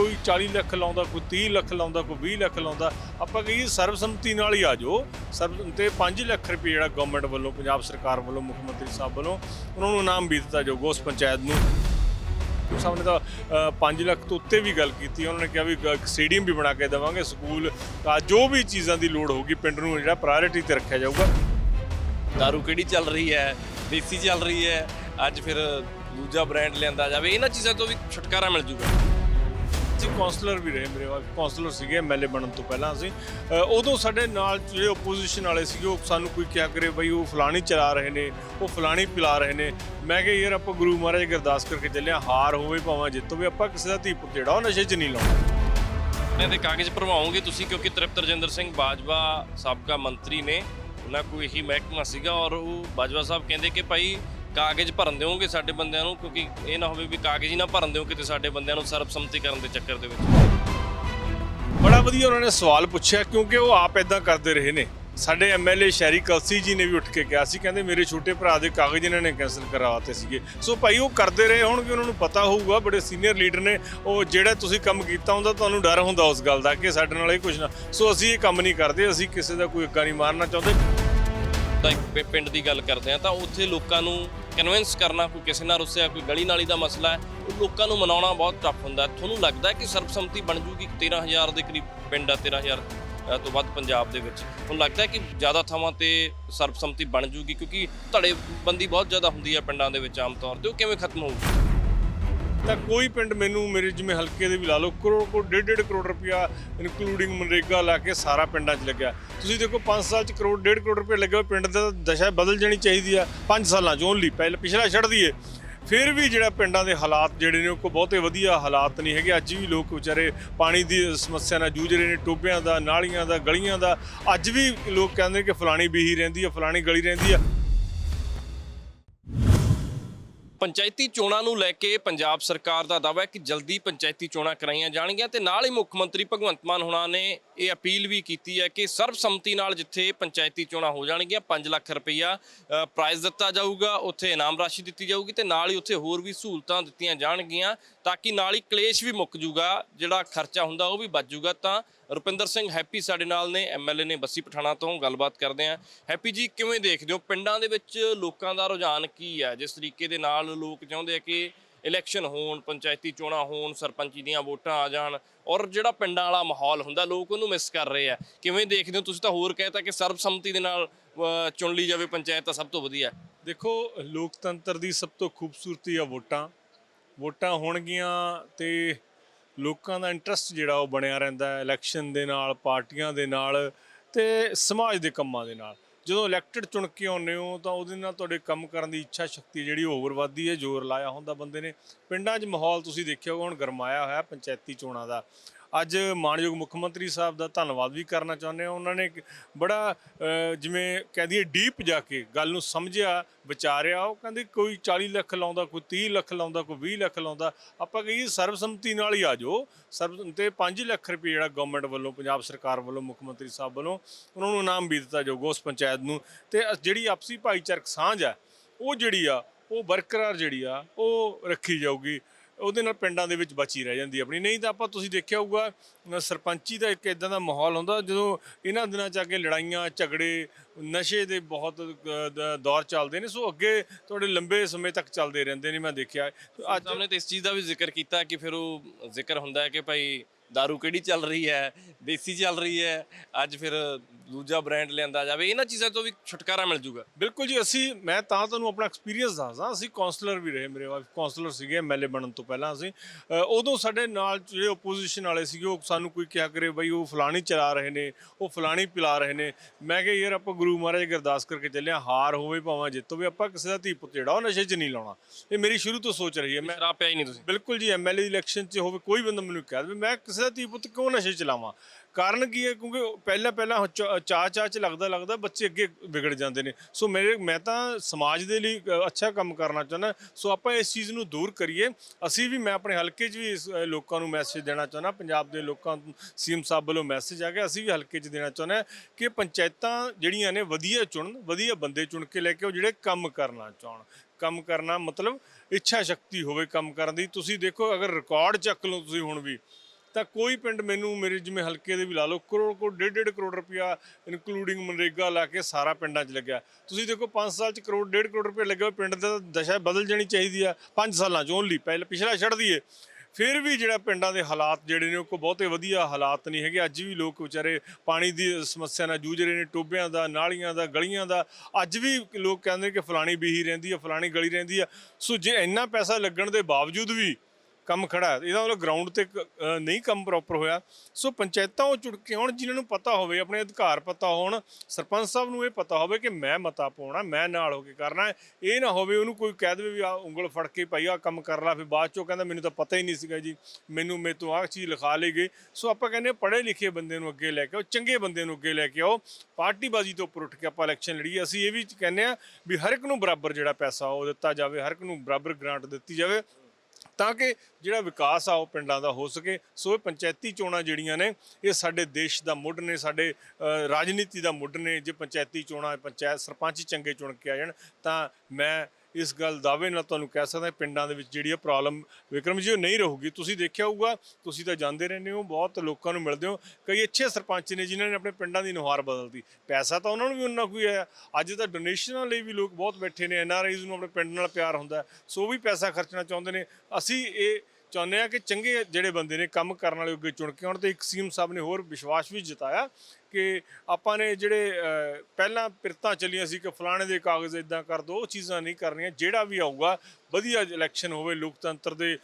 ਕੋਈ 40 ਲੱਖ ਲਾਉਂਦਾ, ਕੋਈ 30 ਲੱਖ ਲਾਉਂਦਾ, ਕੋਈ 20 ਲੱਖ ਲਾਉਂਦਾ, ਆਪਾਂ ਕਹੀਏ ਸਰਬਸੰਮਤੀ ਨਾਲ ਹੀ ਆ ਜਾਓ। ਸਰਬ ਤੇ 5 ਲੱਖ ਰੁਪਏ ਜਿਹੜਾ ਗਵਰਨਮੈਂਟ ਵੱਲੋਂ, ਪੰਜਾਬ ਸਰਕਾਰ ਵੱਲੋਂ, ਮੁੱਖ ਮੰਤਰੀ ਸਾਹਿਬ ਵੱਲੋਂ, ਉਹਨਾਂ ਨੂੰ ਇਨਾਮ ਵੀ ਦਿੱਤਾ ਜਾਊਗਾ ਉਸ ਪੰਚਾਇਤ ਨੂੰ। ਸਾਹਮਣੇ ਤਾਂ 5 ਲੱਖ ਤੋਂ ਉੱਤੇ ਵੀ ਗੱਲ ਕੀਤੀ, ਉਹਨਾਂ ਨੇ ਕਿਹਾ ਵੀ ਗ- ਸਟੇਡੀਅਮ ਵੀ ਬਣਾ ਕੇ ਦੇਵਾਂਗੇ, ਸਕੂਲ ਜੋ ਵੀ ਚੀਜ਼ਾਂ ਦੀ ਲੋੜ ਹੋਊਗੀ, ਪਿੰਡ ਨੂੰ ਜਿਹੜਾ ਪ੍ਰਾਇੋਰਟੀ ਤੇ ਰੱਖਿਆ ਜਾਊਗਾ। ਦਾਰੂ ਕਿਹੜੀ ਚੱਲ ਰਹੀ ਹੈ? ਦੇਸੀ ਚੱਲ ਰਹੀ ਹੈ? ਅੱਜ ਫਿਰ ਦੂਜਾ ਬ੍ਰਾਂਡ ਲਿਆਂਦਾ ਜਾਵੇ, ਇਹਨਾਂ ਚੀਜ਼ਾਂ ਤੋਂ ਵੀ ਛੁਟਕਾਰਾ ਮਿਲ ਜੂਗਾ। ਅਸੀਂ ਕਾਉਂਸਲਰ ਵੀ ਰਹੇ ਮੇਰੇ ਵਾਈਫ ਕਾਉਂਸਲਰ ਸੀਗੇ ਐਮਐਲਏ ਬਣਨ ਤੋਂ ਪਹਿਲਾਂ ਅਸੀਂ। ਅ, ਉਦੋਂ ਸਾਡੇ ਨਾਲ ਜਿਹੜੇ ਆਪੋਜੀਸ਼ਨ ਵਾਲੇ ਸੀਗੇ ਉਹ ਸਾਨੂੰ ਕੋਈ ਕਿਹਾ ਕਰੇ ਬਈ ਉਹ ਫਲਾਣੀ ਚਲਾ ਰਹੇ ਨੇ ਉਹ ਫਲਾਣੀ ਪਿਲਾ ਰਹੇ ਨੇ। ਮੈਂ ਕਿਹਾ ਯਾਰ ਆਪਾਂ ਗੁਰੂ ਮਹਾਰਾਜ ਅਗੇ ਅਰਦਾਸ ਕਰਕੇ ਚੱਲੇ ਹਾਂ, ਹਾਰ ਹੋਵੇ ਭਾਵੇਂ ਜਿੱਤ ਹੋਵੇ ਆਪਾਂ ਕਿਸੇ ਦਾ ਧੀ ਪੁੱਤ ਜਿਹੜਾ ਉਹ ਨਸ਼ੇ 'ਚ ਨਹੀਂ ਲਾਉਣਾ। ਇਹਨਾਂ ਦੇ ਕਾਗਜ਼ ਭਰਵਾਉਂਗੇ ਤੁਸੀਂ ਕਿਉਂਕਿ ਤ੍ਰਿਪਤ ਰਜਿੰਦਰ ਸਿੰਘ ਬਾਜਵਾ ਸਾਬਕਾ ਮੰਤਰੀ ਨੇ। ਉਹਨਾਂ ਕੋਲ ਇਹੀ ਮਹਿਕਮਾ ਸੀਗਾ ਔਰ ਉਹ ਬਾਜਵਾ ਸਾਹਿਬ ਕਹਿੰਦੇ ਕਿ ਭਾਈ ਕਾਗਜ਼ ਭਰਨ ਦਿਓਗੇ ਸਾਡੇ ਬੰਦਿਆਂ ਨੂੰ ਕਿਉਂਕਿ ਇਹ ਨਾ ਹੋਵੇ ਵੀ ਕਾਗਜ਼ ਹੀ ਨਾ ਭਰਨ ਦਿਓ ਕਿਤੇ ਸਾਡੇ ਬੰਦਿਆਂ ਨੂੰ ਸਰਬਸੰਮਤੀ ਕਰਨ ਦੇ ਚੱਕਰ ਦੇ ਵਿੱਚ। ਬੜਾ ਵਧੀਆ ਉਹਨਾਂ ਨੇ ਸਵਾਲ ਪੁੱਛਿਆ ਕਿਉਂਕਿ ਉਹ ਆਪ ਇਦਾਂ ਕਰਦੇ ਰਹੇ ਨੇ। ਸਾਡੇ ਐਮਐਲਏ ਸ਼ਹਿਰੀ ਕਲਸੀ ਜੀ ਨੇ ਵੀ ਉੱਠ ਕੇ ਕਿਹਾ ਸੀ ਕਹਿੰਦੇ ਮੇਰੇ ਛੋਟੇ ਭਰਾ ਦੇ ਕਾਗਜ਼ ਇਹਨਾਂ ਨੇ ਕੈਂਸਲ ਕਰਵਾਤੇ ਸੀਗੇ। ਸੋ ਭਾਈ ਉਹ ਕਰਦੇ ਰਹੇ ਹੋਣਗੇ ਉਹਨਾਂ ਨੂੰ ਪਤਾ ਹੋਊਗਾ ਬੜੇ ਸੀਨੀਅਰ ਲੀਡਰ ਨੇ ਉਹ ਜਿਹੜਾ ਤੁਸੀਂ ਕੰਮ ਕੀਤਾ ਹੁੰਦਾ ਤੁਹਾਨੂੰ ਡਰ ਹੁੰਦਾ ਉਸ ਗੱਲ ਦਾ ਕਿ ਸਾਡੇ ਨਾਲ ਇਹ ਕੁਝ ਨਾ। ਸੋ ਅਸੀਂ ਇਹ ਕੰਮ ਨਹੀਂ ਕਰਦੇ ਅਸੀਂ ਕਿਸੇ ਦਾ ਕੋਈ ਅੱਗਾ ਨਹੀਂ ਮਾਰਨਾ ਚਾਹੁੰਦੇ। ਤਾਂ ਪਿੰਡ ਦੀ ਗੱਲ ਕਰਦੇ ਆ ਤਾਂ ਉੱਥੇ ਲੋਕਾਂ ਨੂੰ ਕਨਵਿੰਸ ਕਰਨਾ ਕੋਈ ਕਿਸੇ ਨਾਲ ਰੁੱਸਿਆ ਕੋਈ ਗਲੀ ਨਾਲੀ ਦਾ ਮਸਲਾ ਹੈ ਉਹ ਲੋਕਾਂ ਨੂੰ ਮਨਾਉਣਾ ਬਹੁਤ ਟਫ ਹੁੰਦਾ ਤੁਹਾਨੂੰ ਲੱਗਦਾ ਕਿ ਸਰਬਸੰਮਤੀ ਬਣ ਜੂਗੀ 13000 ਦੇ ਕਰੀਬ ਪਿੰਡ ਆ 13000 ਅ, ਤੋਂ ਵੱਧ ਪੰਜਾਬ ਦੇ ਵਿੱਚ? ਤੁਹਾਨੂੰ ਲੱਗਦਾ ਕਿ ਜ਼ਿਆਦਾ ਥਾਵਾਂ ਤੇ ਸਰਬਸੰਮਤੀ ਬਣ ਜੂਗੀ ਕਿਉਂਕਿ ਧੜੇਬੰਦੀ ਬਹੁਤ ਜ਼ਿਆਦਾ ਹੁੰਦੀ ਹੈ ਪਿੰਡਾਂ ਦੇ ਵਿੱਚ ਆਮ ਤੌਰ ਤੇ ਉਹ ਕਿਵੇਂ ਖਤਮ ਹੋਊਗੀ? ਤਾਂ ਕੋਈ ਪਿੰਡ ਮੈਨੂੰ ਮੇਰੇ ਜਿਵੇਂ ਹਲਕੇ ਦੇ ਵੀ ਲਾ ਲਓ, ਕਰੋੜ ਕਰੋੜ ਡੇਢ ਡੇਢ ਕਰੋੜ ਰੁਪਇਆ ਇਨਕਲੂਡਿੰਗ ਮਨਰੇਗਾ ਲਾ ਕੇ ਸਾਰਾ ਪਿੰਡਾਂ 'ਚ ਲੱਗਿਆ। ਤੁਸੀਂ ਦੇਖੋ 5 ਸਾਲ 'ਚ ਕਰੋੜ ਡੇਢ ਕਰੋੜ ਰੁਪਏ ਲੱਗਿਆ, ਪਿੰਡ ਦਾ ਦਸ਼ਾ ਬਦਲ ਜਾਣੀ ਚਾਹੀਦੀ ਆ 5 ਸਾਲਾਂ 'ਚ ਓਨਲੀ ਪਹਿਲਾਂ ਪਿਛਲਾ ਛੱਡ ਦਈਏ। ਫਿਰ ਵੀ ਜਿਹੜਾ ਪਿੰਡਾਂ ਦੇ ਹਾਲਾਤ ਜਿਹੜੇ ਨੇ ਉਹ ਕੋ ਬਹੁਤੇ ਵਧੀਆ ਹਾਲਾਤ ਨਹੀਂ ਹੈਗੇ। ਅੱਜ ਵੀ ਲੋਕ ਵਿਚਾਰੇ ਪਾਣੀ ਦੀ ਸਮੱਸਿਆ ਨਾਲ ਜੂਝ ਰਹੇ ਨੇ ਟੋਬਿਆਂ ਦਾ, ਨਾਲੀਆਂ ਦਾ, ਗਲੀਆਂ ਦਾ। ਅੱਜ ਵੀ ਲੋਕ ਕਹਿੰਦੇ ਕਿ ਫਲਾਣੀ ਬੀਹੀ ਰਹਿੰਦੀ ਆ, ਫਲਾਣੀ ਗਲੀ ਰਹਿੰਦੀ ਆ। ਪੰਚਾਇਤੀ ਚੋਣਾਂ ਨੂੰ ਲੈ ਕੇ ਪੰਜਾਬ ਸਰਕਾਰ ਦਾ ਦਾਅਵਾ ਹੈ ਕਿ ਜਲਦੀ ਪੰਚਾਇਤੀ ਚੋਣਾਂ ਕਰਾਈਆਂ ਜਾਣਗੀਆਂ ਤੇ ਨਾਲ ਹੀ ਮੁੱਖ ਮੰਤਰੀ ਭਗਵੰਤ ਮਾਨ ਹੁਣਾਂ ਨੇ ਇਹ ਅਪੀਲ ਵੀ ਕੀਤੀ ਹੈ ਕਿ ਸਰਬਸੰਮਤੀ ਨਾਲ ਜਿੱਥੇ ਪੰਚਾਇਤੀ ਚੋਣਾਂ ਹੋ ਜਾਣਗੀਆਂ 5 ਲੱਖ ਰੁਪਈਆ ਪ੍ਰਾਈਜ਼ ਦਿੱਤਾ ਜਾਊਗਾ, ਉੱਥੇ ਇਨਾਮ ਰਾਸ਼ੀ ਦਿੱਤੀ ਜਾਊਗੀ ਤੇ ਨਾਲ ਹੀ ਉੱਥੇ ਹੋਰ ਵੀ ਸਹੂਲਤਾਂ ਦਿੱਤੀਆਂ ਜਾਣਗੀਆਂ ਤਾਂ ਕਿ ਨਾਲ ਹੀ ਕਲੇਸ਼ ਵੀ ਮੁੱਕ ਜੂਗਾ, ਜਿਹੜਾ ਖਰਚਾ ਹੁੰਦਾ ਉਹ ਵੀ ਬਚ ਜੂਗਾ ਤਾਂ ਰੁਪਿੰਦਰ ਸਿੰਘ ਹੈਪੀ ਸਾਡੇ ਨਾਲ ਨੇ ਐਮਐਲਏ ਨੇ ਬੱਸੀ ਪਠਾਣਾ ਤੋਂ ਗੱਲਬਾਤ ਕਰਦੇ ਆ ਹੈਪੀ ਜੀ, ਕਿਵੇਂ ਦੇਖਦੇ ਹੋ? ਪਿੰਡਾਂ ਦੇ ਵਿੱਚ ਲੋਕਾਂ ਦਾ ਰੁਝਾਨ ਕੀ ਹੈ? ਜਿਸ ਤਰੀਕੇ ਦੇ ਨਾਲ ਲੋਕ ਚਾਹੁੰਦੇ ਆ ਕਿ ਇਲੈਕਸ਼ਨ ਹੋਣ, ਪੰਚਾਇਤੀ ਚੋਣਾਂ ਹੋਣ, ਸਰਪੰਚੀ ਦੀਆਂ ਵੋਟਾਂ ਆ ਜਾਣ ਔਰ ਜਿਹੜਾ ਪਿੰਡਾਂ ਵਾਲਾ ਮਾਹੌਲ ਹੁੰਦਾ, ਲੋਕ ਉਹਨੂੰ ਮਿਸ ਕਰ ਰਹੇ ਆ। ਕਿਵੇਂ ਦੇਖਦੇ ਹੋ? ਤੁਸੀਂ ਤਾਂ ਹੋਰ ਕਹਿਤਾ ਕਿ ਸਰਬਸੰਮਤੀ ਦੇ ਨਾਲ ਚੁਣ ਲਈ ਜਾਵੇ ਪੰਚਾਇਤ ਤਾਂ ਸਭ ਤੋਂ ਵਧੀਆ ਦੇਖੋ, ਲੋਕਤੰਤਰ ਦੀ ਸਭ ਤੋਂ ਖੂਬਸੂਰਤੀ ਆ ਵੋਟਾਂ। ਵੋਟਾਂ ਹੋਣਗੀਆਂ ਤੇ ਲੋਕਾਂ ਦਾ ਇੰਟਰਸਟ ਜਿਹੜਾ ਉਹ ਬਣਿਆ ਰਹਿੰਦਾ ਹੈ ਇਲੈਕਸ਼ਨ ਦੇ ਨਾਲ, ਪਾਰਟੀਆਂ ਦੇ ਨਾਲ ਤੇ ਸਮਾਜ ਦੇ ਕੰਮਾਂ ਦੇ ਨਾਲ। ਜਦੋਂ ਇਲੈਕਟਡ ਚੁਣ ਕੇ ਆਉਂਦੇ ਹੋ ਤਾਂ ਉਹਦੇ ਨਾਲ ਤੁਹਾਡੇ ਕੰਮ ਕਰਨ ਦੀ ਇੱਛਾ ਸ਼ਕਤੀ ਜਿਹੜੀ ਉਹ ਹੋਰ ਵੱਧਦੀ ਹੈ, ਜ਼ੋਰ ਲਾਇਆ ਹੁੰਦਾ ਬੰਦੇ ਨੇ। ਪਿੰਡਾਂ 'ਚ ਮਾਹੌਲ ਤੁਸੀਂ ਦੇਖਿਆ ਹੋਗਾ ਹੁਣ ਗਰਮਾਇਆ ਹੋਇਆ ਪੰਚਾਇਤੀ ਚੋਣਾਂ ਦਾ। ਅੱਜ ਮਾਨਯੋਗ ਮੁੱਖ ਮੰਤਰੀ ਸਾਹਿਬ ਦਾ ਧੰਨਵਾਦ ਵੀ ਕਰਨਾ ਚਾਹੁੰਦੇ ਹਾਂ। ਉਹਨਾਂ ਨੇ ਬੜਾ ਜਿਵੇਂ ਕਹਿੰਦੀ ਦਈਏ ਡੀਪ ਜਾ ਕੇ ਗੱਲ ਨੂੰ ਸਮਝਿਆ, ਵਿਚਾਰਿਆ। ਉਹ ਕਹਿੰਦੇ ਕੋਈ 40 ਲੱਖ ਲਾਉਂਦਾ, ਕੋਈ 30 ਲੱਖ ਲਾਉਂਦਾ, ਕੋਈ 20 ਲੱਖ ਲਾਉਂਦਾ। ਆਪਾਂ ਕਹੀਏ ਸਰਬਸੰਮਤੀ ਨਾਲ ਹੀ ਆ ਜਾਓ। ਸਰਬ, ਤੇ 5 ਲੱਖ ਰੁਪਏ ਜਿਹੜਾ ਗਵਰਨਮੈਂਟ ਵੱਲੋਂ, ਪੰਜਾਬ ਸਰਕਾਰ ਵੱਲੋਂ, ਮੁੱਖ ਮੰਤਰੀ ਸਾਹਿਬ ਵੱਲੋਂ ਉਹਨਾਂ ਨੂੰ ਇਨਾਮ ਵੀ ਦਿੱਤਾ ਜਾਊਗਾ ਉਸ ਪੰਚਾਇਤ ਨੂੰ। ਤੇ ਜਿਹੜੀ ਆਪਸੀ ਭਾਈਚਾਰਕ ਸਾਂਝ ਆ, ਉਹ ਜਿਹੜੀ ਆ, ਉਹ ਬਰਕਰਾਰ ਜਿਹੜੀ ਆ, ਉਹ ਰੱਖੀ ਜਾਊਗੀ। ਉਹਦੇ ਨਾਲ ਪਿੰਡਾਂ ਦੇ ਵਿੱਚ ਬਚੀ ਰਹਿ ਜਾਂਦੀ ਆਪਣੀ। ਨਹੀਂ ਤਾਂ ਆਪਾਂ ਤੁਸੀਂ ਦੇਖਿਆ ਹੋਊਗਾ ਸਰਪੰਚੀ ਦਾ ਇੱਕ ਇਦਾਂ ਦਾ ਮਾਹੌਲ ਹੁੰਦਾ, ਜਦੋਂ ਇਹਨਾਂ ਦਿਨਾਂ 'ਚ ਅੱਗੇ ਲੜਾਈਆਂ, ਝਗੜੇ, ਨਸ਼ੇ ਦੇ ਬਹੁਤ ਦੌਰ ਚੱਲਦੇ ਨੇ। ਸੋ ਅੱਗੇ ਤੁਹਾਡੇ ਲੰਬੇ ਸਮੇਂ ਤੱਕ ਚੱਲਦੇ ਰਹਿੰਦੇ ਨੇ, ਮੈਂ ਦੇਖਿਆ। ਅੱਜ ਸਾਹਮਣੇ ਤੇ ਇਸ ਚੀਜ਼ ਦਾ ਵੀ ਜ਼ਿਕਰ ਕੀਤਾ ਕਿ ਫਿਰ ਉਹ ਜ਼ਿਕਰ ਹੁੰਦਾ ਹੈ ਕਿ ਭਾਈ ਦਾਰੂ ਕਿਹੜੀ ਚੱਲ ਰਹੀ ਹੈ ਦੇਸੀ ਚੱਲ ਰਹੀ ਹੈ ਅੱਜ ਫਿਰ ਦੂਜਾ ਬ੍ਰਾਂਡ ਲਿਆਂਦਾ ਜਾਵੇ ਇਹਨਾਂ ਚੀਜ਼ਾਂ ਤੋਂ ਵੀ ਛੁਟਕਾਰਾ ਮਿਲ ਜੂਗਾ ਬਿਲਕੁਲ ਜੀ ਅਸੀਂ ਮੈਂ ਤਾਂ ਤੁਹਾਨੂੰ ਆਪਣਾ ਐਕਸਪੀਰੀਅੰਸ ਦੱਸਦਾ ਅਸੀਂ ਕਾਉਂਸਲਰ ਵੀ ਰਹੇ ਮੇਰੇ ਵਾਈਫ ਕਾਉਂਸਲਰ ਸੀਗੇ ਐਮਐਲਏ ਬਣਨ ਤੋਂ ਪਹਿਲਾਂ ਅਸੀਂ ਉਦੋਂ ਸਾਡੇ ਨਾਲ ਜਿਹੜੇ ਆਪੋਜੀਸ਼ਨ ਵਾਲੇ ਸੀਗੇ ਉਹ ਸਾਨੂੰ ਕੋਈ ਕਿਹਾ ਕਰੇ ਬਈ ਉਹ ਫਲਾਣੀ ਚਲਾ ਰਹੇ ਨੇ ਉਹ ਫਲਾਣੀ ਪਿਲਾ ਰਹੇ ਨੇ ਮੈਂ ਕਿਹਾ ਯਾਰ ਆਪਾਂ ਗੁਰੂ ਮਹਾਰਾਜ ਅਗੇ ਅਰਦਾਸ ਕਰਕੇ ਚੱਲੇ ਹਾਂ, ਹਾਰ ਹੋਵੇ ਭਾਵੇਂ ਜਿੱਤ ਹੋਵੇ ਆਪਾਂ ਕਿਸੇ ਦਾ ਧੀ ਪੁੱਤ ਜਿਹੜਾ ਉਹ ਨਸ਼ੇ 'ਚ ਨਹੀਂ ਲਾਉਣਾ ਇਹ ਮੇਰੀ ਸ਼ੁਰੂ ਤੋਂ ਸੋਚ ਰਹੀ ਹੈ ਮੈਂ ਸ਼ਰਾਬ ਪਿਆ ਹੀ ਨਹੀਂ ਤੁਸੀਂ ਬਿਲਕੁਲ ਜੀ ਐਮਐਲਏ ਇਲੈਕਸ਼ਨ 'ਚ ਹੋਵੇ ਕੋਈ ਬੰਦਾ ਮੈਨੂੰ ਕਹਿ ਦੇਵੇ ਮੈਂ ਕਿਸੇ ਦਾ ਧੀ ਪੁੱਤ ਕਿਉਂ ਨਸ਼ੇ ਚਲਾਵਾਂ? ਕਾਰਨ ਕੀ ਹੈ? ਕਿਉਂਕਿ ਪਹਿਲਾਂ ਪਹਿਲਾਂ ਚਾਹ ਚਾਹ 'ਚ ਲੱਗਦਾ ਲੱਗਦਾ ਬੱਚੇ ਅੱਗੇ ਵਿਗੜ ਜਾਂਦੇ ਨੇ। ਸੋ ਮੇਰੇ, ਮੈਂ ਤਾਂ ਸਮਾਜ ਦੇ ਲਈ ਅੱਛਾ ਕੰਮ ਕਰਨਾ ਚਾਹੁੰਦਾ। ਸੋ ਆਪਾਂ ਇਸ ਚੀਜ਼ ਨੂੰ ਦੂਰ ਕਰੀਏ। ਅਸੀਂ ਵੀ, ਮੈਂ ਆਪਣੇ ਹਲਕੇ 'ਚ ਵੀ ਲੋਕਾਂ ਨੂੰ ਮੈਸੇਜ ਦੇਣਾ ਚਾਹੁੰਦਾ। ਪੰਜਾਬ ਦੇ ਲੋਕਾਂ ਨੂੰ ਸੀਐਮ ਸਾਹਿਬ ਵੱਲੋਂ ਮੈਸੇਜ ਆ ਗਿਆ। ਅਸੀਂ ਵੀ ਹਲਕੇ 'ਚ ਦੇਣਾ ਚਾਹੁੰਦੇ ਹਾਂ ਕਿ ਪੰਚਾਇਤਾਂ ਜਿਹੜੀਆਂ ਨੇ ਵਧੀਆ ਚੁਣਨ, ਵਧੀਆ ਬੰਦੇ ਚੁਣ ਕੇ ਲੈ ਕੇ ਉਹ ਜਿਹੜੇ ਕੰਮ ਕਰਨਾ ਚਾਹਣ। ਕੰਮ ਕਰਨਾ ਮਤਲਬ ਇੱਛਾ ਸ਼ਕਤੀ ਹੋਵੇ ਕੰਮ ਕਰਨ ਦੀ। ਤੁਸੀਂ ਦੇਖੋ, ਅਗਰ ਰਿਕਾਰਡ ਚੱਕ ਲਓ ਤੁਸੀਂ ਹੁਣ ਵੀ। ਤਾਂ ਕੋਈ ਪਿੰਡ ਮੈਨੂੰ ਮੇਰੇ ਜਿਵੇਂ ਹਲਕੇ ਦੇ ਵੀ ਲਾ ਲਓ, ਕਰੋੜ ਕਰੋੜ, ਡੇਢ ਡੇਢ ਕਰੋੜ ਰੁਪਇਆ ਇਨਕਲੂਡਿੰਗ ਮਨਰੇਗਾ ਲਾ ਕੇ ਸਾਰਾ ਪਿੰਡਾਂ 'ਚ ਲੱਗਿਆ। ਤੁਸੀਂ ਦੇਖੋ 5 ਸਾਲ 'ਚ ਕਰੋੜ ਡੇਢ ਕਰੋੜ ਰੁਪਇਆ ਲੱਗਿਆ ਪਿੰਡ ਦਾ ਤਾਂ ਦਸ਼ਾ ਬਦਲ ਜਾਣੀ ਚਾਹੀਦੀ ਆ 5 ਸਾਲਾਂ 'ਚ ਓਨਲੀ ਪਹਿਲਾਂ ਪਿਛਲਾ ਛੱਡ ਦਈਏ। ਫਿਰ ਵੀ ਜਿਹੜਾ ਪਿੰਡਾਂ ਦੇ ਹਾਲਾਤ ਜਿਹੜੇ ਨੇ ਉਹ ਕੋਈ ਬਹੁਤੇ ਵਧੀਆ ਹਾਲਾਤ ਨਹੀਂ ਹੈਗੇ। ਅੱਜ ਵੀ ਲੋਕ ਵਿਚਾਰੇ ਪਾਣੀ ਦੀ ਸਮੱਸਿਆ ਨਾਲ ਜੂਝ ਰਹੇ ਨੇ ਟੋਬਿਆਂ ਦਾ, ਨਾਲੀਆਂ ਦਾ, ਗਲੀਆਂ ਦਾ। ਅੱਜ ਵੀ ਲੋਕ ਕਹਿੰਦੇ ਕਿ ਫਲਾਣੀ ਬੀਹੀ ਰਹਿੰਦੀ ਆ, ਫਲਾਣੀ ਗਲੀ ਰਹਿੰਦੀ ਆ। ਸੋ ਜੇ ਇੰਨਾ ਪੈਸਾ ਲੱਗਣ ਦੇ ਬਾਵਜੂਦ ਵੀ ਕੰਮ ਖੜਾ ਇਹਦਾ ਮਤਲਬ ਗਰਾਊਂਡ ਤੇ ਕ- ਨਹੀਂ ਕੰਮ ਪ੍ਰੋਪਰ ਹੋਇਆ। ਸੋ ਪੰਚਾਇਤਾਂ ਉਹ ਚੁੜ ਕੇ ਆਉਣ, ਜਿਨ੍ਹਾਂ ਨੂੰ ਪਤਾ ਹੋਵੇ, ਆਪਣੇ ਅਧਿਕਾਰ ਪਤਾ ਹੋਣ, ਸਰਪੰਚ ਸਾਹਿਬ ਨੂੰ ਇਹ ਪਤਾ ਹੋਵੇ ਕਿ ਮੈਂ ਮਤਾ ਪਾਉਣਾ, ਮੈਂ ਨਾਲ ਹੋ ਕੇ ਕਰਨਾ ਇਹ ਨਾ ਹੋਵੇ ਉਹਨੂੰ ਕੋਈ ਕਹਿ ਦੇਵੇ ਵੀ ਆ ਉਂਗਲ ਫੜ ਕੇ ਭਾਈ ਆ ਕੰਮ ਕਰ ਲਾ, ਫਿਰ ਬਾਅਦ ਚੋਂ ਕਹਿੰਦਾ ਮੈਨੂੰ ਤਾਂ ਪਤਾ ਹੀ ਨਹੀਂ ਸੀਗਾ ਜੀ, ਮੈਨੂੰ ਮੇਰੇ ਤੋਂ ਆਹ ਚੀਜ਼ ਲਿਖਾ ਲਈ ਗਈ। ਸੋ ਆਪਾਂ ਕਹਿੰਦੇ ਪੜ੍ਹੇ ਲਿਖੇ ਬੰਦੇ ਨੂੰ ਅੱਗੇ ਲੈ ਕੇ ਆਓ, ਚੰਗੇ ਬੰਦੇ ਨੂੰ ਅੱਗੇ ਲੈ ਕੇ ਆਓ। ਪਾਰਟੀਬਾਜ਼ੀ ਤੋਂ ਉੱਪਰ ਉੱਠ ਕੇ ਆਪਾਂ ਇਲੈਕਸ਼ਨ ਲੜੀਏ ਅਸੀਂ ਇਹ ਵੀ ਕਹਿੰਦੇ ਆ ਵੀ ਹਰ ਇੱਕ ਨੂੰ ਬਰਾਬਰ ਜਿਹੜਾ ਪੈਸਾ ਉਹ ਦਿੱਤਾ ਜਾਵੇ, ਹਰ ਇੱਕ ਨੂੰ ਬਰਾਬਰ ਗ੍ਰਾਂਟ ਦਿੱਤੀ ਜਾਵੇ। ਤਾਂ ਕਿ ਜਿਹੜਾ ਵਿਕਾਸ ਆ ਉਹ ਪਿੰਡਾਂ ਦਾ ਹੋ ਸਕੇ। ਸੋ ਇਹ ਪੰਚਾਇਤੀ ਚੋਣਾਂ ਜਿਹੜੀਆਂ ਨੇ, ਇਹ ਸਾਡੇ ਦੇਸ਼ ਦਾ ਮੁੱਢ ਨੇ, ਸਾਡੇ ਰਾਜਨੀਤੀ ਦਾ ਮੁੱਢ ਨੇ। ਜੇ ਪੰਚਾਇਤੀ ਚੋਣਾਂ, ਪੰਚਾਇਤ ਸਰਪੰਚ ਚੰਗੇ ਚੁਣ ਕੇ ਆ ਜਾਣ, ਤਾਂ ਮੈਂ ਇਸ ਗੱਲ ਦਾਅਵੇ ਨਾਲ ਤੁਹਾਨੂੰ ਕਹਿ ਸਕਦਾ ਪਿੰਡਾਂ ਦੇ ਵਿੱਚ ਜਿਹੜੀ ਇਹ ਪ੍ਰੋਬਲਮ ਵਿਕਰਮ ਜੀ ਉਹ ਨਹੀਂ ਰਹੂਗੀ। ਤੁਸੀਂ ਦੇਖਿਆ ਹੋਊਗਾ, ਤੁਸੀਂ ਤਾਂ ਜਾਂਦੇ ਰਹਿੰਦੇ ਹੋ, ਬਹੁਤ ਲੋਕਾਂ ਨੂੰ ਮਿਲਦੇ ਹੋ। ਕਈ ਅੱਛੇ ਸਰਪੰਚ ਨੇ ਜਿਨ੍ਹਾਂ ਨੇ ਆਪਣੇ ਪਿੰਡਾਂ ਦੀ ਨੁਹਾਰ ਬਦਲਦੀ ਪੈਸਾ ਤਾਂ ਉਹਨਾਂ ਨੂੰ ਵੀ ਉਹਨਾਂ ਕੋਈ ਹੈ। ਅੱਜ ਤਾਂ ਡੋਨੇਸ਼ਨਾਂ ਲਈ ਵੀ ਲੋਕ ਬਹੁਤ ਬੈਠੇ ਨੇ ਐਨਆਰਆਈਜ਼ ਨੂੰ ਆਪਣੇ ਪਿੰਡ ਨਾਲ ਪਿਆਰ ਹੁੰਦਾ ਸੋ ਉਹ ਵੀ ਪੈਸਾ ਖਰਚਣਾ ਚਾਹੁੰਦੇ ਨੇ। ਅਸੀਂ ਇਹ ਚਾਹੁੰਦੇ ਆ ਕਿ ਚੰਗੇ ਜਿਹੜੇ ਬੰਦੇ ਨੇ ਕੰਮ ਕਰਨ ਵਾਲੇ ਅੱਗੇ ਚੁਣ ਕੇ ਆਉਣ ਤੇ ਇੱਕ ਸੀਐਮ ਸਾਹਿਬ ਨੇ ਹੋਰ ਵਿਸ਼ਵਾਸ ਵੀ ਜਤਾਇਆ ਕਿ ਆਪਾਂ ਨੇ ਜਿਹੜੇ ਪਹਿਲਾਂ ਪਿਰਤਾਂ ਚੱਲੀਆਂ ਸੀ ਕਿ ਫਲਾਣੇ ਦੇ ਕਾਗਜ਼ ਇਦਾਂ ਕਰ ਦੋ, ਉਹ ਚੀਜ਼ਾਂ ਨਹੀਂ ਕਰਨੀਆਂ, ਜਿਹੜਾ ਵੀ ਆਊਗਾ, ਵਧੀਆ ਇਲੈਕਸ਼ਨ ਹੋਵੇ, ਲੋਕਤੰਤਰ ਦੇ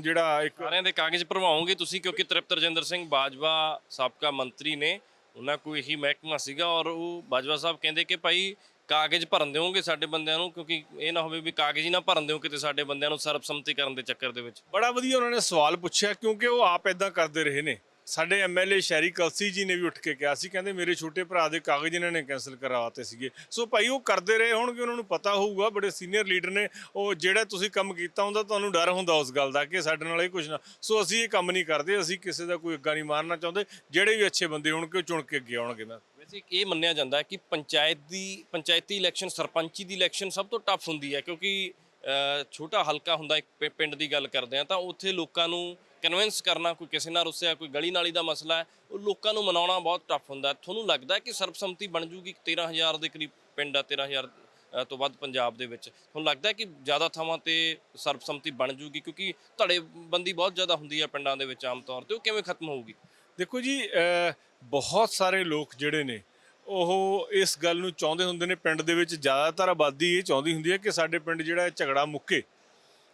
ਜਿਹੜਾ ਇੱਕ ਸਾਰਿਆਂ ਦੇ ਕਾਗਜ਼ ਭਰਵਾਓਗੇ ਤੁਸੀਂ, ਕਿਉਂਕਿ ਤ੍ਰਿਪਤ ਰਜਿੰਦਰ ਸਿੰਘ ਬਾਜਵਾ ਸਾਬਕਾ ਮੰਤਰੀ ਨੇ, ਉਹਨਾਂ ਕੋਲ ਇਹੀ ਮਹਿਕਮਾ ਸੀਗਾ ਔਰ ਉਹ ਬਾਜਵਾ ਸਾਹਿਬ ਕਹਿੰਦੇ ਕਿ ਭਾਈ ਕਾਗਜ਼ ਭਰਨ ਦਿਓਗੇ ਸਾਡੇ ਬੰਦਿਆਂ ਨੂੰ, ਕਿਉਂਕਿ ਇਹ ਨਾ ਹੋਵੇ ਵੀ ਕਾਗਜ਼ ਹੀ ਨਾ ਭਰਨ ਦਿਓ ਕਿਤੇ ਸਾਡੇ ਬੰਦਿਆਂ ਨੂੰ ਸਰਬਸੰਮਤੀ ਕਰਨ ਦੇ ਚੱਕਰ ਦੇ ਵਿੱਚ। ਬੜਾ ਵਧੀਆ ਉਹਨਾਂ ਨੇ ਸਵਾਲ ਪੁੱਛਿਆ, ਕਿਉਂਕਿ ਉਹ ਆਪ ਇਦਾਂ ਕਰਦੇ ਰਹੇ ਨੇ। ਸਾਡੇ ਐਮਐਲਏ ਸ਼ਹਿਰੀ ਕਲਸੀ ਜੀ ਨੇ ਵੀ ਉੱਠ ਕੇ ਕਿਹਾ ਸੀ, ਕਹਿੰਦੇ ਮੇਰੇ ਛੋਟੇ ਭਰਾ ਦੇ ਕਾਗਜ਼ ਇਹਨਾਂ ਨੇ ਕੈਨਸਲ ਕਰਵਾਤੇ ਸੀਗੇ। ਸੋ ਭਾਈ ਉਹ ਕਰਦੇ ਰਹੇ ਹੋਣਗੇ, ਉਹਨਾਂ ਨੂੰ ਪਤਾ ਹੋਊਗਾ, ਬੜੇ ਸੀਨੀਅਰ ਲੀਡਰ ਨੇ, ਉਹ ਜਿਹੜਾ ਤੁਸੀਂ ਕੰਮ ਕੀਤਾ ਹੁੰਦਾ, ਤੁਹਾਨੂੰ ਡਰ ਹੁੰਦਾ ਉਸ ਗੱਲ ਦਾ ਕਿ ਸਾਡੇ ਨਾਲ ਇਹ ਕੁਝ ਨਾ ਸੋ ਅਸੀਂ ਇਹ ਕੰਮ ਨਹੀਂ ਕਰਦੇ, ਅਸੀਂ ਕਿਸੇ ਦਾ ਕੋਈ ਅੱਗਾ ਨਹੀਂ ਮਾਰਨਾ ਚਾਹੁੰਦੇ, ਜਿਹੜੇ ਵੀ ਅੱਛੇ ਬੰਦੇ ਹੋਣਗੇ, ਉਹ ਚੁਣ ਕੇ ਅੱਗੇ ਆਉਣਗੇ ਮੈਂ ਵੈਸੇ ਇਹ ਮੰਨਿਆ ਜਾਂਦਾ ਹੈ ਕਿ ਪੰਚਾਇਤ ਦੀ ਪੰਚਾਇਤੀ ਇਲੈਕਸ਼ਨ, ਸਰਪੰਚੀ ਦੀ ਇਲੈਕਸ਼ਨ ਸਭ ਤੋਂ ਟਫ ਹੁੰਦੀ ਹੈ, ਕਿਉਂਕਿ ਛੋਟਾ ਹਲਕਾ ਹੁੰਦਾ, ਇੱਕ ਪਿੰਡ ਦੀ ਗੱਲ ਕਰਦੇ ਆ ਤਾਂ ਉੱਥੇ ਲੋਕਾਂ ਨੂੰ ਕਨਵਿੰਸ ਕਰਨਾ ਕੋਈ ਕਿਸੇ ਨਾਲ ਰੁੱਸਿਆ ਕੋਈ ਗਲੀ ਨਾਲੀ ਦਾ ਮਸਲਾ ਹੈ ਉਹ ਲੋਕਾਂ ਨੂੰ ਮਨਾਉਣਾ ਬਹੁਤ ਟਫ ਹੁੰਦਾ ਹੈ। ਤੁਹਾਨੂੰ ਲੱਗਦਾ ਹੈ ਕਿ ਸਰਬਸੰਮਤੀ ਬਣ ਜੂਗੀ 13000 ਦੇ ਕਰੀਬ ਪਿੰਡ ਆ 13000 ਅ, ਤੋਂ ਵੱਧ ਪੰਜਾਬ ਦੇ ਵਿੱਚ? ਤੁਹਾਨੂੰ ਲੱਗਦਾ ਹੈ ਕਿ ਜ਼ਿਆਦਾ ਥਾਵਾਂ ਤੇ ਸਰਬਸੰਮਤੀ ਬਣ ਜੂਗੀ? ਕਿਉਂਕਿ ਧੜੇਬੰਦੀ ਬਹੁਤ ਜ਼ਿਆਦਾ ਹੁੰਦੀ ਹੈ ਪਿੰਡਾਂ ਦੇ ਵਿੱਚ ਆਮ ਤੌਰ ਤੇ ਉਹ ਕਿਵੇਂ ਖਤਮ ਹੋਊਗੀ? ਦੇਖੋ ਜੀ ਬਹੁਤ ਸਾਰੇ ਲੋਕ ਜਿਹੜੇ ਨੇ ਉਹ ਇਸ ਗੱਲ ਨੂੰ ਚਾਹੁੰਦੇ ਹੁੰਦੇ ਨੇ ਪਿੰਡ ਦੇ ਵਿੱਚ ਜ਼ਿਆਦਾਤਰ ਆਬਾਦੀ ਇਹ ਚਾਹੁੰਦੀ ਹੁੰਦੀ ਹੈ ਕਿ ਸਾਡੇ ਪਿੰਡ ਜਿਹੜਾ ਝਗੜਾ ਮੁੱਕੇ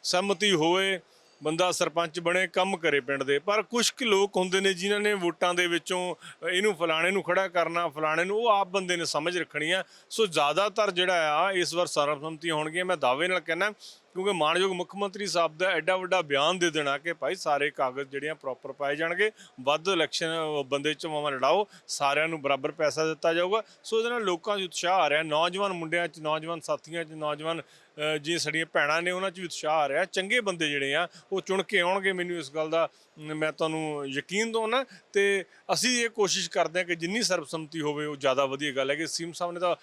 ਸਹਿਮਤੀ ਹੋਵੇ ਬੰਦਾ ਸਰਪੰਚ ਬਣੇ, ਕੰਮ ਕਰੇ ਪਿੰਡ ਦੇ। ਪਰ ਕੁਝ ਕੁ ਲੋਕ ਹੁੰਦੇ ਨੇ ਜਿਨ੍ਹਾਂ ਨੇ ਵੋਟਾਂ ਦੇ ਵਿੱਚੋਂ ਇਹਨੂੰ ਫਲਾਣੇ ਨੂੰ ਖੜਾ ਕਰਨਾ, ਫਲਾਣੇ ਨੂੰ, ਉਹ ਆਪ ਬੰਦੇ ਨੇ ਸਮਝ ਰੱਖਣੀ ਆ। ਸੋ ਜ਼ਿਆਦਾਤਰ ਜਿਹੜਾ ਆ, ਇਸ ਵਾਰ ਸਰਬਸੰਮਤੀ ਹੋਣਗੀਆਂ। ਮੈਂ ਦਾਅਵੇ ਨਾਲ ਕਹਿੰਦਾ ਕਿਉਂਕਿ ਮਾਨਯੋਗ ਮੁੱਖ ਮੰਤਰੀ ਸਾਹਿਬ ਦਾ ਐਡਾ ਵੱਡਾ ਬਿਆਨ ਦੇ ਦੇਣਾ ਕਿ ਭਾਈ ਸਾਰੇ ਕਾਗਜ਼ ਜਿਹੜੀਆਂ ਪ੍ਰੋਪਰ ਪਾਏ ਜਾਣਗੇ ਵੱਧ ਇਲੈਕਸ਼ਨ ਬੰਦੇ ਚੋਣਾਂ ਲੜਾਓ ਸਾਰਿਆਂ ਨੂੰ ਬਰਾਬਰ ਪੈਸਾ ਦਿੱਤਾ ਜਾਊਗਾ। ਸੋ ਇਹਦੇ ਨਾਲ ਲੋਕਾਂ 'ਚ ਉਤਸ਼ਾਹ ਆ ਰਿਹਾ ਨੌਜਵਾਨ ਮੁੰਡਿਆਂ 'ਚ ਨੌਜਵਾਨ ਸਾਥੀਆਂ 'ਚ ਨੌਜਵਾਨ ਅ, ਜੀ ਸਾਡੀਆਂ ਭੈਣਾਂ ਨੇ ਉਹਨਾਂ 'ਚ ਵੀ ਉਤਸ਼ਾਹ ਆ ਰਿਹਾ। ਚੰਗੇ ਬੰਦੇ ਜਿਹੜੇ ਆ ਉਹ ਚੁਣ ਕੇ ਆਉਣਗੇ। ਮੈਨੂੰ ਇਸ ਗੱਲ ਦਾ ਮੈਂ ਤੁਹਾਨੂੰ ਯਕੀਨ ਦਵਾਉਣਾ ਤੇ ਅਸੀਂ ਇਹ ਕੋਸ਼ਿਸ਼ ਕਰਦੇ ਹਾਂ ਕਿ ਜਿੰਨੀ ਸਰਬਸੰਮਤੀ ਹੋਵੇ ਉਹ ਜ਼ਿਆਦਾ ਵਧੀਆ ਗੱਲ ਹੈ ਕਿ ਸੀਮ ਸਾਹਿਬ ਨੇ ਤਾਂ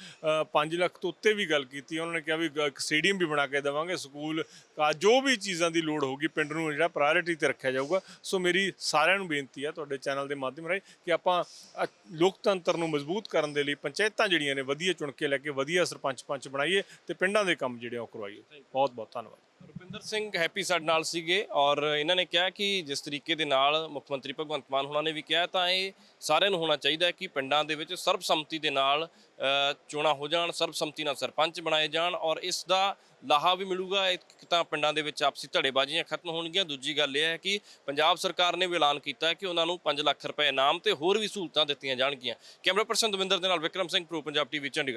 5 ਲੱਖ ਤੋਂ ਉੱਤੇ ਵੀ ਗੱਲ ਕੀਤੀ। ਉਹਨਾਂ ਨੇ ਕਿਹਾ ਵੀ ਇੱਕ ਸਟੇਡੀਅਮ ਵੀ ਬਣਾ ਕੇ ਦੇਵਾਂਗੇ ਸਕੂਲ ਸਕੂਲ ਜੋ ਵੀ ਚੀਜ਼ਾਂ ਦੀ ਲੋੜ ਹੋਊਗੀ ਪਿੰਡ ਨੂੰ ਜਿਹੜਾ ਪ੍ਰਾਇੋਰਟੀ ਤੇ ਰੱਖਿਆ ਜਾਊਗਾ। ਸੋ ਮੇਰੀ ਸਾਰਿਆਂ ਨੂੰ ਬੇਨਤੀ ਹੈ ਤੁਹਾਡੇ ਚੈਨਲ ਦੇ ਮਾਧਿਅਮ ਰਾਹੀਂ ਕਿ ਆਪਾਂ ਅ, ਲੋਕਤੰਤਰ ਨੂੰ ਮਜ਼ਬੂਤ ਕਰਨ ਦੇ ਲਈ ਪੰਚਾਇਤਾਂ ਜਿਹੜੀਆਂ ਨੇ ਵਧੀਆ ਚੁਣ ਕੇ ਲੈ ਕੇ ਵਧੀਆ ਸਰਪੰਚ ਪੰਚ ਬਣਾਈਏ ਤੇ ਪਿੰਡਾਂ ਦੇ ਕੰਮ ਜਿਹੜੇ ਉਹ ਕਰਵਾਈਏ। ਬਹੁਤ ਬਹੁਤ ਧੰਨਵਾਦ। ਰੁਪਿੰਦਰ ਸਿੰਘ ਹੈਪੀ ਸਾਡੇ ਨਾਲ ਸੀਗੇ ਔਰ ਇਹਨਾਂ ਨੇ ਕਿਹਾ ਕਿ ਜਿਸ ਤਰੀਕੇ ਦੇ ਨਾਲ ਮੁੱਖ ਮੰਤਰੀ ਭਗਵੰਤ ਮਾਨ ਹੋਣਾ ਨੇ ਵੀ ਕਿਹਾ, ਤਾਂ ਇਹ ਸਾਰਿਆਂ ਨੂੰ ਹੋਣਾ ਚਾਹੀਦਾ ਕਿ ਪਿੰਡਾਂ ਦੇ ਵਿੱਚ ਸਰਬਸੰਮਤੀ ਦੇ ਨਾਲ ਚੋਣਾਂ ਹੋ ਜਾਣ, ਸਰਬਸੰਮਤੀ ਨਾਲ ਸਰਪੰਚ ਬਣਾਏ ਜਾਣ ਔਰ ਇਸ ਦਾ ਲਾਹਾ ਵੀ ਮਿਲੂਗਾ, ਇੱਕ ਤਾਂ ਪਿੰਡਾਂ ਦੇ ਵਿੱਚ ਆਪਸੀ ਧੜੇਬਾਜ਼ੀਆਂ ਖਤਮ ਹੋਣਗੀਆਂ, ਦੂਜੀ ਗੱਲ ਇਹ ਹੈ ਕਿ ਪੰਜਾਬ ਸਰਕਾਰ ਨੇ ਵੀ ਐਲਾਨ ਕੀਤਾ ਕਿ ਉਹਨਾਂ ਨੂੰ 5 ਲੱਖ ਰੁਪਏ ਇਨਾਮ ਤੇ ਹੋਰ ਵੀ ਸਹੂਲਤਾਂ ਦਿੱਤੀਆਂ ਜਾਣਗੀਆਂ। ਕੈਮਰਾ ਪਰਸਨ ਦਵਿੰਦਰ ਦੇ ਨਾਲ ਵਿਕਰਮ ਸਿੰਘ, ਪ੍ਰੋ ਪੰਜਾਬ ਟੀਵੀ ਚੰਡੀਗੜ੍ਹ।